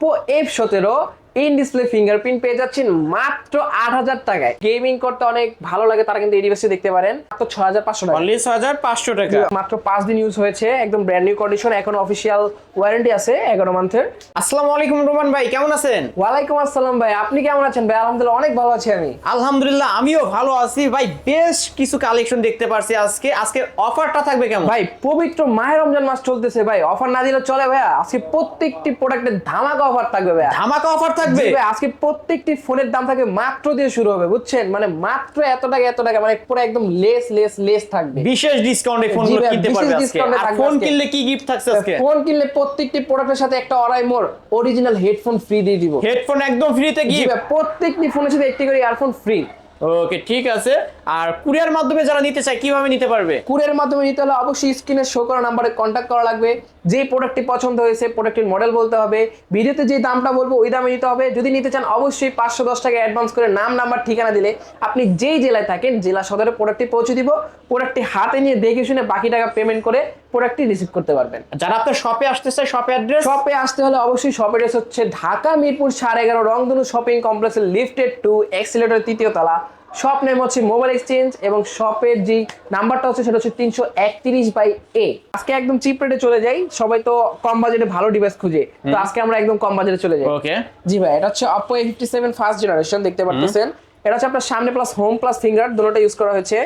Oppo F সতেরো in display fingerprint পেয়ে যাচ্ছেন মাত্র আট হাজার টাকায়। গেমিং করতে অনেক ভালো লাগে তারা কিন্তু এই ডিভাইসটি দেখতে পারেন। মাত্র ছয় হাজার পাঁচশো টাকা। অনলি ছয় হাজার পাঁচশো টাকা। মাত্র পাঁচ দিন ইউজ হয়েছে একদম ব্র্যান্ড নিউ কন্ডিশন এখন অফিসিয়াল ওয়ারেন্টি আছে এগারো মান্থের আসসালামু আলাইকুম রোমান ভাই কেমন আছেন? ওয়ালাইকুম আসসালাম ভাই আপনি কেমন আছেন ভাই? আলহামদুলিল্লাহ অনেক ভালো আছি আমি। আলহামদুলিল্লাহ আমিও ভালো আছি। ভাই বেশ কিছু কালেকশন দেখতে পারছি আজকে। আজকে অফারটা থাকবে কেমন? ভাই পবিত্র মায়ের রমজান মাস চলতেছে ভাই। অফার না দিলে চলে ভাইয়া। আজকে প্রত্যেকটি প্রোডাক্টের ধামাকা অফার থাকবে ভাইয়া। ধামাকা অফার থাকবে? আজকে প্রত্যেকটি ফোনের দাম থাকবে মাত্র দিয়ে শুরু হবে বুঝছেন? মানে মাত্র এত টাকা এত টাকা মানে পুরো একদম লেস লেস লেস থাকবে। বিশেষ ডিসকাউন্টে ফোন জি কিনতে পারবে আজকে। আর ফোন কিনলে কি গিফট থাকছে আজকে? ফোন কিনলে প্রত্যেকটি প্রোডাক্টের সাথে একটা অরাই মোর অরিজিনাল হেডফোন ফ্রি দিয়ে দিব। হেডফোন একদম ফ্রিতে জি গিফট প্রত্যেকটি ফোনের সাথে একটি করে ইয়ারফোন ফ্রি ওকে ঠিক আছে। আর কুরিয়ার মাধ্যমে যারা নিতে চায় কীভাবে নিতে পারবে? কুরিয়ার মাধ্যমে নিতে হলে অবশ্যই স্ক্রিনে শো করা নাম্বারে কন্ট্যাক্ট করা লাগবে। যে প্রোডাক্টটি পছন্দ হয়েছে প্রোডাক্টের মডেল বলতে হবে। ভিডিওতে যে দামটা বলব ওই দামে নিতে হবে। যদি নিতে চান অবশ্যই পাঁচশো দশ টাকা অ্যাডভান্স করে নাম নাম্বার ঠিকানা দিলে আপনি যেই জেলায় থাকেন জেলা সদরে প্রোডাক্টটি পৌঁছে দিব। প্রোডাক্টটি হাতে নিয়ে দেখে শুনে বাকি টাকা পেমেন্ট করে প্রোডাক্টটি রিসিভ করতে পারবেন। যারা আপনার শপে আসতে চায় শপে অ্যাড্রেস শপে আসতে হলে অবশ্যই শপ অ্যাড্রেস হচ্ছে ঢাকা মিরপুর সাড়ে এগারো রংধনু শপিং কমপ্লেক্সের লিফটেড টু এক্সিলেটর তৃতীয় তলা। শপ নেম হচ্ছে মোবাইল এক্সচেঞ্জ এবং শপের যে নাম্বারটা হচ্ছে সেটা হচ্ছে তিনশো একত্রিশ বাই এ আজকে একদম চিপ রেটে চলে যাই। সবাই তো কম বাজেটে ভালো ডিভাইস খুঁজে। তো আজকে আমরা একদম কম বাজেটে চলে যাই। ওকে জি ভাই এটা হচ্ছে Oppo A fifty seven first generation দেখতে পাচ্ছেন এটা হচ্ছে আপনার সামনে প্লাস হোম প্লাস ফিঙ্গার দুটোটা ইউজ করা হয়েছে।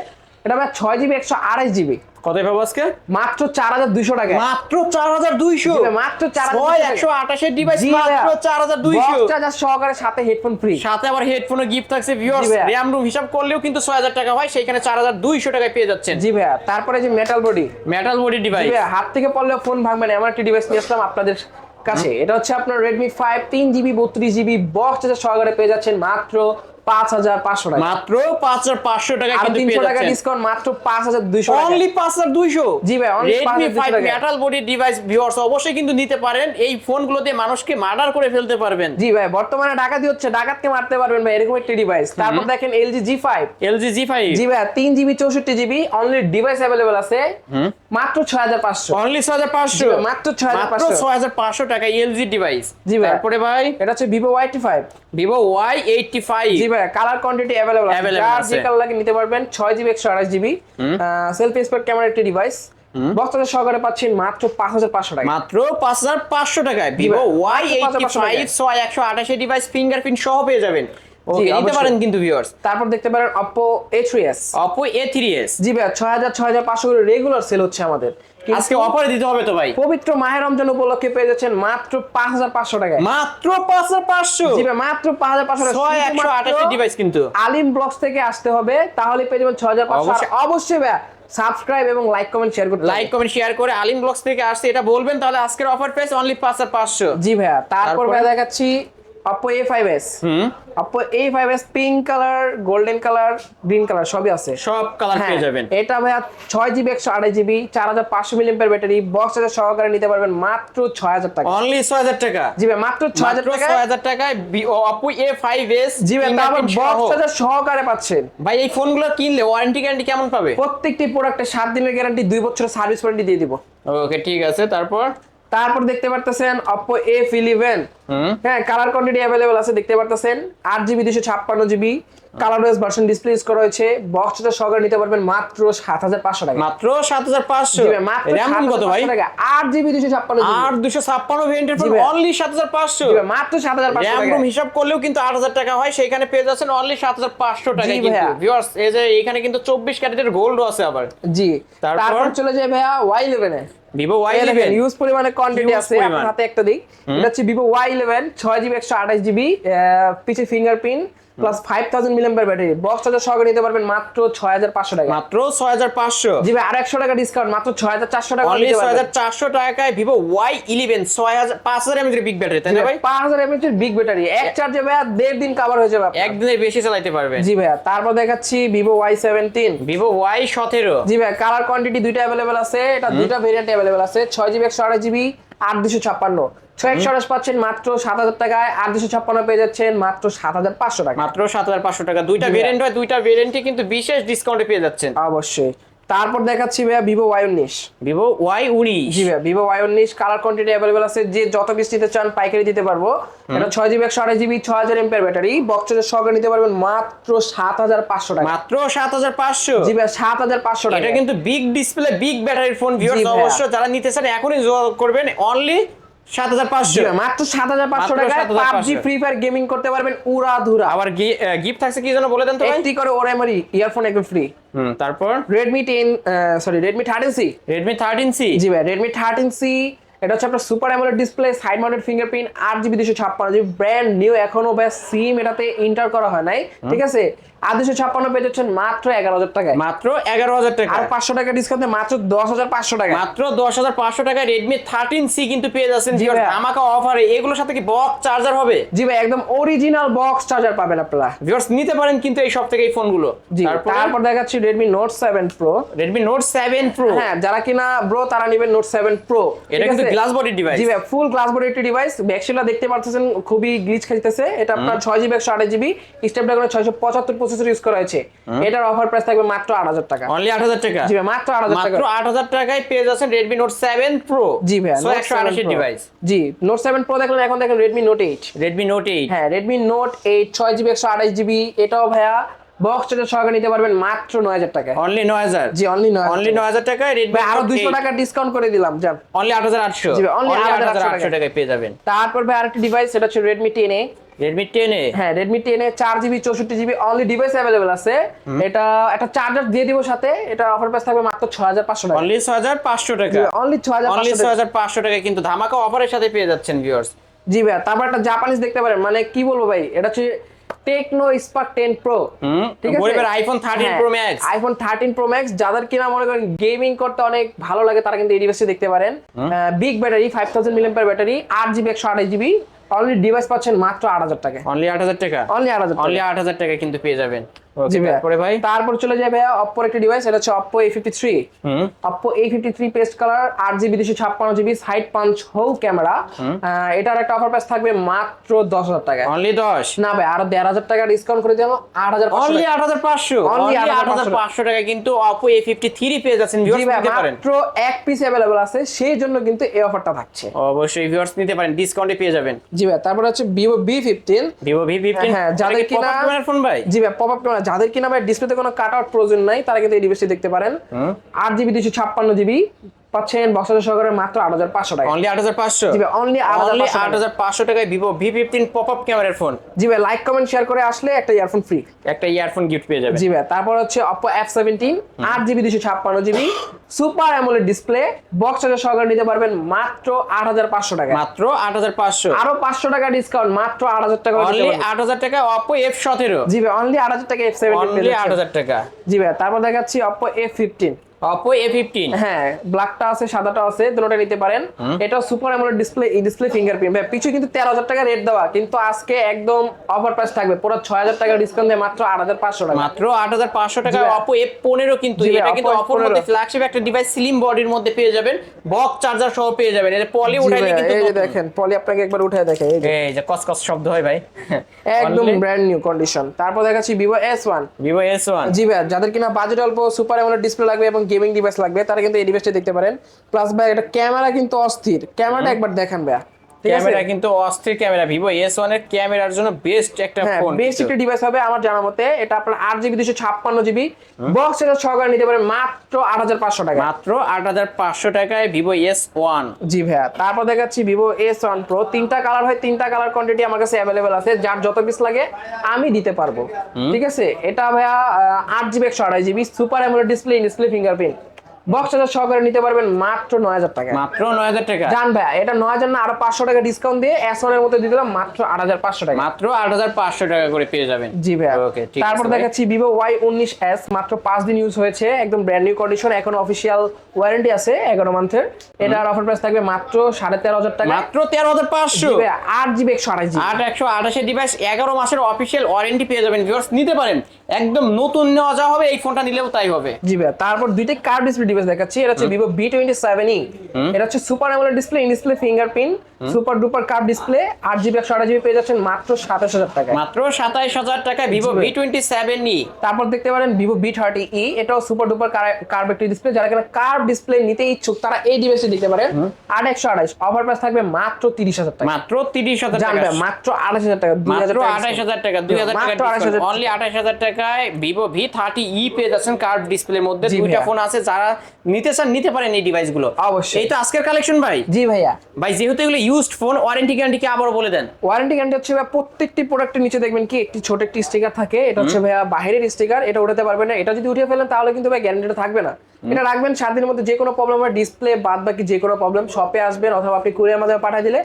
এটা ভাই ছয় জিবি একশো আড়াই জিবি কত পাবো আজকে? মাত্র চার হাজার দুইশো টাকা মাত্র চার হাজার দুইশো? মাত্র 4200 ছয় একশো আঠাশের ডিভাইস মাত্র চার হাজার দুইশো। চার্জার সহকারে সাথে হেডফোন ফ্রি সাথে আবার হেডফোনে গিফট থাকছে ভিউয়ার্স র্যাম রুম হিসাব করলেও কিন্তু ছয় হাজার টাকা হয় সেখানে চার হাজার দুইশো টাকায় পেয়ে যাচ্ছেন। জি ভাইয়া তারপরে যে metal body metal body device ভাইয়া হাত থেকে পড়লে ফোন ভাঙবে না এমন একটি ডিভাইস নিয়ে আসলাম আপনাদের কাছে। এটা হচ্ছে আপনার রেডমি ফাইভ তিন জিবি বত্রিশ জিবি বক্স সহকারে পেয়ে যাচ্ছেন মাত্র পাঁচ হাজার পাঁচশো টাকা। মাত্র পাঁচ হাজার পাঁচশো টাকা তিনশো টাকা ডিসকাউন্ট মাত্র পাঁচ হাজার দুইশো অনলি পাঁচ হাজার দুইশো? জি ভাই, Redmi five metal body device viewers অবশ্যই কিন্তু নিতে পারেন। এই ফোনগুলো মানুষকে মার্ডার করে ফেলতে পারবেন। জি ভাই বর্তমানে ডাকাতি হচ্ছে ডাকাতকে মারতে পারবেন ভাই এরকম একটি ডিভাইস তারপর দেখেন LG G five LG G five জি ভাই তিন জিবি চৌষট্টি জিবি অনলি ডিভাইস অ্যাভেলেবল আছে। মাত্র ছয় হাজার পাঁচশো। অনলি ছয় হাজার পাঁচশো। জি ভাই, মাত্র 6500 ছয় হাজার পাঁচশো টাকা এলজি ডিভাইস জি ভাই। তারপরে ভাই? এটা হচ্ছে Vivo YT five Vivo Y eighty five জি ভাই কালার কোয়ান্টিটি অ্যাভেলেবল আছে। যার যে কালার লাগে নিতে পারবেন 6 GB 128 GB selfie expert camera একটি ডিভাইস বক্সের সহকারে পাচ্ছেন মাত্র 5500 টাকা। মাত্র পাঁচ হাজার পাঁচশো টাকায়। ভিভো ওয়াই এইটটি ফাইভ ছয় একশো আঠাশি ডিভাইস ফিঙ্গারপ্রিন্ট সহ পেয়ে যাবেন। নিতে পারেন কিন্তু ভিউয়ার্স তারপর দেখতে পারেন Oppo A3s Oppo A three S জি ভাই 6000 6500 করে রেগুলার সেল হচ্ছে আমাদের। আজকে অফারে দিতে হবে তো ভাই। পবিত্র মাহের রমজান উপলক্ষে পেয়ে যাচ্ছেন মাত্র 5500 টাকায়। মাত্র পাঁচ হাজার পাঁচশো? জি ভাই মাত্র 5500 টাকা। ছয় একশো আঠাশি ডিভাইস কিন্তু। আলিম ব্লগস থেকে আসতে হবে তাহলে পেয়ে যাবেন 6500 অবশ্যই। ভাই সাবস্ক্রাইব এবং লাইক কমেন্ট শেয়ার করতে লাইক কমেন্ট শেয়ার করে আলিম ব্লগস থেকে আসছে এটা বলবেন তাহলে আজকের অফার প্রাইস অনলি পাঁচ হাজার পাঁচশো। জি ভাইয়া তারপর তারপরে? ভাইয়া দেখাচ্ছি Oppo A5s হুম। Oppo A5s pink colour golden colour green colour সবই আছে। সব কালার হ্যাঁ, পেয়ে যাবেন। এটা ভাইয়া ছয় জিবি একশো আড়াই জিবি চার হাজার পাঁচশো মিলিয়ন ব্যাটারি বক্স চার্জার সহকারে নিতে পারবেন মাত্র ছয় হাজার টাকা। অনলি ছয় হাজার টাকা। জি ভাই মাত্র ছয় হাজার টাকা ছয় হাজার টাকায় অপো এ ফাইভ এস জি ভাই তারপর বক্স চার্জার সহকারে পাচ্ছেন। ভাই এই ফোনগুলো কিনলে ওয়ারেন্টি গ্যারান্টি কেমন পাবে? প্রত্যেকটি প্রোডাক্টে সাত দিনের গ্যারান্টি দুই বছরের সার্ভিস ওয়ারেন্টি দিয়ে দিব। ওকে ঠিক আছে তারপর? তারপর দেখতে পারতেছেন Oppo A11 হুম। হ্যাঁ কালার কোয়ান্টিটি অ্যাভেলেবল আছে দেখতে পারতেছেন। আট জিবি দুশো ছাপ্পান্ন জিবি কালার ওয়েস ভার্সন ডিসপ্লে ইউজ করা হয়েছে। বক্স চার্জার সহকারে নিতে পারবেন মাত্র সাত হাজার পাঁচশো টাকা। মাত্র সাত হাজার পাঁচশো? জি ভাই, মাত্র র্যাম কত ভাই? 7500 টাকা। আট জিবি দুশো ছাপ্পান্ন জিবি আট দুশো ছাপ্পান্ন ভেরিয়েন্টের জি ফোন অনলি সাত হাজার পাঁচশো। জি ভাই, মাত্র সাত হাজার পাঁচশো র্যাম টাকা। রুম হিসাব করলেও কিন্তু আট হাজার টাকা হয়। সেখানে পেয়ে যাচ্ছেন অনলি সাত হাজার পাঁচশো টাকা কিন্তু। ভিউয়ার্স এই যে এখানে কিন্তু চব্বিশ ক্যারেটের গোল্ডও আছে আবার। জি। তারপর? চলে যায় ভাইয়া Y eleven Vivo Y eleven use পরিমাণে কোয়ান্টিটি আছে আপনার হাতে একটা দিক এটা হচ্ছে ভিভো ওয়াই ইলেভেন ছয় জিবি একশো আঠাশ জিবি পিছে fingerprint plus five thousand battery box charger সহকারে নিতে পারবেন মাত্র ছয় হাজার পাঁচশো টাকা। মাত্র ছয় হাজার পাঁচশো। জি ভাই আর একশো টাকা ডিসকাউন্ট মাত্র ছয় হাজার চারশো টাকা অনলি ছয় হাজার চারশো টাকায় ভিভো ওয়াই ইলেভেন ছয় হাজার পাঁচ হাজার এমএচ বিগ ব্যাটারি তাই না ভাই পাঁচ হাজার এমএচ বিগ ব্যাটারি এক চার্জে ভাইয়া দেড় দিন কভার হয়ে যাবে আপনার। একদিনে বেশি চালাইতে পারবে জি ভাইয়া তারপর দেখাচ্ছি Vivo Y seventeen Vivo Y সতেরো। জি ভাই কালার কোয়ান্টিটি দুইটা অ্যাভেলেবল আছে এটা দুইটা ভেরিয়েন্ট অ্যাভেলেবল আছে ছয় জিবি একশো আড়াই জিবি আট দুশো ছাপ্পান্ন। ছয় একশো আঠাশ পাচ্ছেন মাত্র সাত হাজার টাকায় আট দুশো ছাপ্পান্ন পেয়ে যাচ্ছেন মাত্র সাত হাজার পাঁচশো টাকা। মাত্র সাত হাজার পাঁচশো টাকা। দুইটা ভেরিয়েন্ট হয় দুইটা ভেরিয়েন্টই কিন্তু বিশেষ ডিসকাউন্টে পেয়ে যাচ্ছেন। অবশ্যই। তারপর দেখাচ্ছি ভাইয়া ভিভো ওয়াই উনিশ। ভিভো ওয়াই উনিশ। জি ভাইয়া ভিভো ওয়াই উনিশ কালার কোয়ান্টিটি অ্যাভেলেবল আছে যে যত পিস নিতে চান পাইকারি দিতে পারব। এটা ছয় জিবি একশো আঠাশ জিবি ছয় হাজার এমপের ব্যাটারি বক্সের সহকারে নিতে পারবেন মাত্র সাত হাজার পাঁচশো টাকা। মাত্র সাত হাজার পাঁচশো। জি ভাইয়া সাত হাজার পাঁচশো টাকা। এটা কিন্তু বিগ ডিসপ্লে বিগ ব্যাটারির ফোন ভিউয়ার্স অবশ্য যারা নিতে চান এখনই যোগাযোগ করবেন। অনলি সাত হাজার পাঁচশো। মাত্র সাত হাজার পাঁচশো টাকায় পাবজি ফ্রি ফায়ার গেমিং করতে পারবেন উড়া ধুরা আবার গিফট থাকছে কি যেন বলে দেন তো একটি করে ইয়ারফোন একদম ফ্রি হুম তারপর? Redmi ten sorry Redmi thirteen C Redmi thirteen C জি ভাই রেডমি থার্টিন সি এটা হচ্ছে আপনার super AMOLED display side mounted fingerprint আট জিবি দুশো ছাপ্পান্ন জিবি ব্র্যান্ড নিউ এখনও ব্যাস সিম এটাতে ইন্টার করা হয় নাই। ঠিক আছে? আর দুশো ছাপ্পান্ন পেয়ে যাচ্ছেন মাত্র এগারো হাজার টাকায়। মাত্র এগারো হাজার টাকা আর পাঁচশো টাকা ডিসকাউন্টে মাত্র দশ হাজার পাঁচশো টাকা মাত্র দশ হাজার পাঁচশো টাকায় রেডমি থার্টিন সি কিন্তু পেয়ে যাচ্ছেন জি। আমাকে অফারে এগুলোর সাথে কি বক্স চার্জার হবে? জি ভাই একদম অরিজিনাল বক্স চার্জার পাবেন আপনারা। ভিউয়ার্স নিতে পারেন কিন্তু এই সব থেকে এই ফোনগুলো তারপর দেখাচ্ছি Redmi Note seven Pro Redmi Note seven Pro হ্যাঁ যারা কিনা ব্রো তারা নেবেন নোট সেভেন প্রো এটা কিন্তু গ্লাস বডি ডিভাইস জি ভাই ফুল গ্লাস বডি একটি ডিভাইস ব্যাকশেলটা দেখতে পাচ্ছেন খুবই গ্লিচ খাইতেছে। এটা আপনার ছয় জিবি একশো আঠাশ জিবি স্ন্যাপড্রাগনের ছয়শো পঁচাত্তর প্রসেসর ইউজ করা হয়েছে। এটার অফার প্রাইস থাকবে মাত্র আট হাজার টাকা। অনলি আট হাজার টাকা? জি ভাই মাত্র আট হাজার টাকা। মাত্র আট হাজার টাকায় পেয়ে যাচ্ছেন রেডমি নোট সেভেন প্রো জি ভাই সো একশো আঠাশের ডিভাইস জি নোট সেভেন প্রো দেখলেন এখন দেখেন Redmi Note eight Redmi Note eight হ্যাঁ রেডমি নোট এইট ছয় জিবি একশো আঠাশ জিবি এটাও ভাইয়া বক্স চার্জার সহকারে নিতে পারবেন মাত্র নয় হাজার টাকা অনলি নয় হাজার? জি অনলি নয় অনলি নয় হাজার টাকায় রেডমি ভাই আরও দুইশো টাকা ডিসকাউন্ট করে দিলাম যান। অনলি আট হাজার আটশো। জি অনলি আট 8,800 হাজার আটশো টাকায়। টাকায় পেয়ে যাবেন। তারপর ভাই আরেকটি ডিভাইস সেটা হচ্ছে Redmi ten A Redmi ten A হ্যাঁ রেডমি টেন এ চার জিবি চৌষট্টি জিবি অনলি ডিভাইস অ্যাভেলেবেল আছে। এটা একটা চার্জার দিয়ে দিব সাথে। এটা অফার প্রাইস থাকবে মাত্র ছয় হাজার পাঁচশো টাকা। অনলি ছয় হাজার পাঁচশো টাকা। অনলি ছয় হাজার অনলি পাঁচশো ছয় টাকা। হাজার পাঁচশো টাকা কিন্তু ধামাকা অফারের সাথে পেয়ে যাচ্ছেন ভিউয়ার্স জি ভাই তারপর একটা জাপানিজ দেখতে পারেন। মানে কি বলব ভাই এটা হচ্ছে টেকনো স্পার্ক টেন প্রো ঠিক আছে? IPhone thirteen Pro Max iPhone thirteen Pro Max যাদের কিনা মনে করেন গেমিং করতে অনেক ভালো লাগে তারা কিন্তু এই ডিভাইসটি দেখতে পারেন। Big battery five thousand million battery আট জিবি একশো আঠাশ জিবি অনলি ডিভাইস পাচ্ছেন মাত্র আট হাজার টাকা অনলি আট হাজার টাকা? অনলি আট হাজার অনলি আট হাজার টাকা কিন্তু পেয়ে যাবেন। জি ভাই। তারপরে ভাই? তারপর চলে যাবে অপ্পোর একটা ডিভাইস এটা হচ্ছে Oppo A fifty three Oppo A fifty three paste colour আট জিবি দুশো ছাপ্পান্ন জিবি সাইড হোল ক্যামেরা এটার একটা অফার প্রাইস থাকবে মাত্র দশ হাজার টাকা অনলি দশ? না ভাই আরও দেড় হাজার টাকা ডিসকাউন্ট করে দিলাম আট হাজার অনলি আট হাজার পাঁচশো? অনলি আট হাজার পাঁচশো টাকা কিন্তু এ ফিফটি থ্রি পেয়ে যাচ্ছেন মাত্র এক পিস অ্যাভেলেবল আছে সেই জন্য কিন্তু এই অফারটা থাকছে। অবশ্যই ভিউয়ার্স নিতে পারেন ডিসকাউন্টে পেয়ে যাবেন। জি ভাই তারপর হচ্ছে Vivo B fifteen Vivo V fifteen হ্যাঁ, যাদের কিনা- ফোন ভাই? জি ভাই পপ আপ যাদের কিনা ভাই ডিসপ্লেতে কোনো কাট আউট প্রয়োজন নাই তারা কিন্তু এই ডিভাইসটি দেখতে পারেন। আট জিবি দুশো ছাপ্পান্ন জিবি পাচ্ছেন বছরের সহকারে মাত্র আট হাজার পাঁচশো টাকা অনলি আট হাজার পাঁচশো জি ভাই অনলি আট হাজার পাঁচশো আট টাকা। হাজার পাঁচশো টাকায় Vivo V fifteen pop up ক্যামেরার ফোন জি ভাই লাইক কমেন্ট শেয়ার করে আসলে একটা ইয়ারফোন ফ্রি একটা ইয়ারফোন গিফট পেয়ে যাবেন জি ভাই তারপর হচ্ছে অপো এফ সেভেন্টিন আট জিবি দুশো ছাপ্পান্ন GB super AMOLED display box charger সহকারে নিতে পারবেন মাত্র আট হাজার পাঁচশো টাকা মাত্র আট হাজার পাঁচশো আরও পাঁচশো টাকা ডিসকাউন্ট মাত্র আট হাজার টাকা অনলি আট হাজার টাকা অপো এফ সতেরো জি ভাই অনলি আট হাজার টাকা এফ অনলি আট হাজার টাকা জি ভাই তারপর দেখাচ্ছি অপো এফ ফিফটিন হ্যাঁ ব্ল্যাকটা আছে সাদাটা আছে দুটোটা নিতে পারেন। এটা super AMOLED display display fingerprint ভাই পিছু কিন্তু তেরো হাজার টাকা রেট দেওয়া কিন্তু আজকে একদম অফার প্রাইস থাকবে। পুরো ছয় হাজার টাকা ডিসকাউন্ট দিয়ে মাত্র আট হাজার পাঁচশো টাকা। মাত্র আট হাজার পাঁচশো টাকা কিন্তু এটা কিন্তু Oppo মধ্যে ফ্ল্যাগশিপ একটা ডিভাইস স্লিম বডির মধ্যে পেয়ে যাবেন। বক্স চার্জার সহ পেয়ে যাবেন। এটা পলি উঠাইলে কিন্তু এই দেখেন পলি আপনাকে একবার উঠে দেখে এই যে। কসকস শব্দ হয় ভাই। একদম ব্র্যান্ড নিউ কন্ডিশন তারপর দেখাচ্ছি Vivo S one Vivo S one জি ভাই যাদের কিনা বাজেট অল্প সুপার অ্যামোলেড ডিসপ্লে লাগবে এবং গেমিং ডিভাইস লাগবে তারা কিন্তু এই ডিভাইসটা দেখতে পারেন। প্লাস ভাই এটা ক্যামেরা কিন্তু অস্থির। ক্যামেরাটা একবার দেখেন ভাই ঠিক আছে ক্যামেরা কিন্তু অস্থির ক্যামেরা ভিভো এস ওয়ানের ক্যামেরার জন্য বেস্ট একটা হ্যাঁ ফোন বেস্ট একটা ডিভাইস হবে আমার জানা মতে। এটা আপনার আট জিবি দুশো ছাপ্পান্ন জিবি বক্স এটা সহকারে নিতে পারেন মাত্র আট হাজার পাঁচশো টাকা মাত্র আট হাজার পাঁচশো টাকায় ভিভো এস ওয়ান জি ভাইয়া তারপর দেখাচ্ছি ভিভো এস ওয়ান প্রো তিনটা কালার হয় তিনটা কালার কোয়ান্টিটি আমার কাছে অ্যাভেলেবেল আছে যার যত পিস লাগে আমি দিতে পারব। ঠিক আছে? এটা ভাইয়া আট জিবি একশো আড়াই GB super AMOLED display display fingerprint box charger সহকারে নিতে পারবেন মাত্র নয় হাজার টাকা। মাত্র নয় হাজার টাকা। জান এটা নয় হাজার না আরও পাঁচশো টাকা ডিসকাউন্ট দিয়ে এস এর মধ্যে দিয়ে দিলাম মাত্র আট হাজার পাঁচশো টাকা। মাত্র আট হাজার পাঁচশো টাকা করে পেয়ে যাবেন। জি ওকে তারপর দেখাচ্ছি ভিভো ওয়াই উনিশ এস মাত্র পাঁচ দিন ইউজ হয়েছে একদম ব্র্যান্ড নিউ কন্ডিশন এখন অফিসিয়াল ওয়ারেন্টি আছে এগারো মান্থের এটার অফার প্রাইস থাকবে মাত্র সাড়ে তেরো হাজার টাকা মাত্র তেরো হাজার পাঁচশো। আট জিবি একশো আঠাশ আট একশো আঠাশের ডিভাইস এগারো মাসের অফিসিয়াল ওয়ারেন্টি পেয়ে যাবেন। নিতে পারেন। একদম নতুন নেওয়া যা হবে এই ফোনটা নিলেও তাই হবে। জি ভাইয়া তারপর দুইটা কার ডিসপ্লে ডিভাইস দেখাচ্ছি। এটা হচ্ছে Vivo B twenty seven E এটা হচ্ছে super AMOLED display in display fingerprint super duper curve display আট জিবি একশো আট জিবি পেয়ে যাচ্ছেন মাত্র সাতাশ হাজার টাকায়। মাত্র সাতাইশ হাজার টাকায় Vivo B twenty seven E তারপর দেখতে পারেন ভিভো বি থার্টি ই এটাও সুপার ডুপার কার্ভ একটি ডিসপ্লে যারা কিনা কার্ভ ডিসপ্লে নিতে ইচ্ছুক তারা এই ডিভাইসটি দিতে পারেন। আট একশো আঠাইশ অফার প্রাইস থাকবে মাত্র তিরিশ হাজার টাকা। মাত্র তিরিশ হাজার টাকা। মাত্র আঠাশ হাজার টাকা মাত্র টাকা আঠাশ হাজার টাকা দুই হাজার টাকা আঠাশ অনলি আঠাশ হাজার টাকায় ভিভো ভি থার্টি ই পেয়ে যাচ্ছেন কার্ভ ডিসপ্লের মধ্যে। দুইটা ফোন আছে যারা নিতে চান নিতে পারেন এই ডিভাইসগুলো অবশ্যই। এই তো আজকের কালেকশন ভাই। জি ভাইয়া। ভাই যেহেতু এগুলো ইউজড ফোন ওয়ারেন্টি গ্যারান্টি কি আবারও বলে দেন। ওয়ারেন্টি গ্যারান্টি হচ্ছে ভাইয়া প্রত্যেকটি প্রোডাক্টের নিচে দেখবেন কি একটি ছোট একটি স্টিকার থাকে। এটা হচ্ছে ভাইয়া বাইরের স্টিকার এটা উঠাতে পারবেন না। এটা যদি উঠিয়ে ফেলেন তাহলে কিন্তু ভাই গ্যারান্টিটা থাকবে না। এটা রাখবেন সাত দিনের মধ্যে যে কোনো প্রবলেম ডিসপ্লে বাদ বাকি যে কোনো প্রবলেম শপে আসবেন অথবা আপনি কুরিয়ার মাধ্যমে পাঠিয়ে দিলে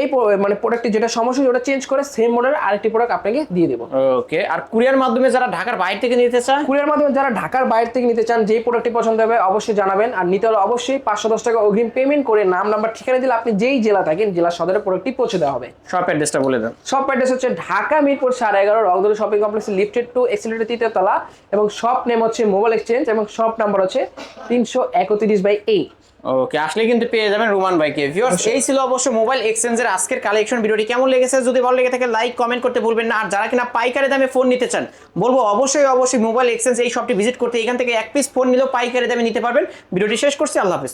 এই মানে প্রোডাক্টটি যেটা সমস্যা ওটা চেঞ্জ করে সেম মডেলের আরেকটি প্রোডাক্ট আপনাকে দিয়ে দেবো। ওকে আর কুরিয়ার মাধ্যমে যারা ঢাকার বাইরে থেকে নিতে চান? কুরিয়ার মাধ্যমে যারা ঢাকার বাইরে থেকে নিতে চান যেই প্রোডাক্টটি পছন্দ হবে অবশ্যই জানাবেন। আর নিতে হলে অবশ্যই পাঁচশো দশ টাকা অগ্রিম পেমেন্ট করে নাম নাম্বার ঠিকানা দিলে আপনি যেই জেলা থাকেন জেলা সদরে প্রোডাক্টটি পৌঁছে দেওয়া হবে। শপ অ্যাড্রেসটা বলে দেন। শপ অ্যাড্রেস হচ্ছে ঢাকা মিরপুর সাড়ে এগারো রংদলি শপিং কমপ্লেক্স লিফটেড টু এক্সিলেটেড তৃতীয় তলা এবং শপ নেম হচ্ছে মোবাইল এক্সচেঞ্জ এবং শপ নাম্বার হচ্ছে তিনশো একত্রিশ বাই এই ওকে আসলে কিন্তু পেয়ে যাবেন রোমান ভাইকে ভিউয়ার্স এই ছিল অবশ্য মোবাইল এক্সচেঞ্জের আজকের কালেকশন ভিডিওটি। কেমন লেগেছে? যদি ভালো লেগে থাকে লাইক কমেন্ট করতে ভুলবেন না। আর যারা কিনা পাইকারি দামে ফোন নিতে চান বলব অবশ্যই অবশ্যই মোবাইল এক্সচেঞ্জ এই শপটি ভিজিট করতে এখান থেকে এক পিস ফোন নিলেও পাইকারি দামে নিতে পারবেন। ভিডিওটি শেষ করছি আল্লাহ হাফিজ।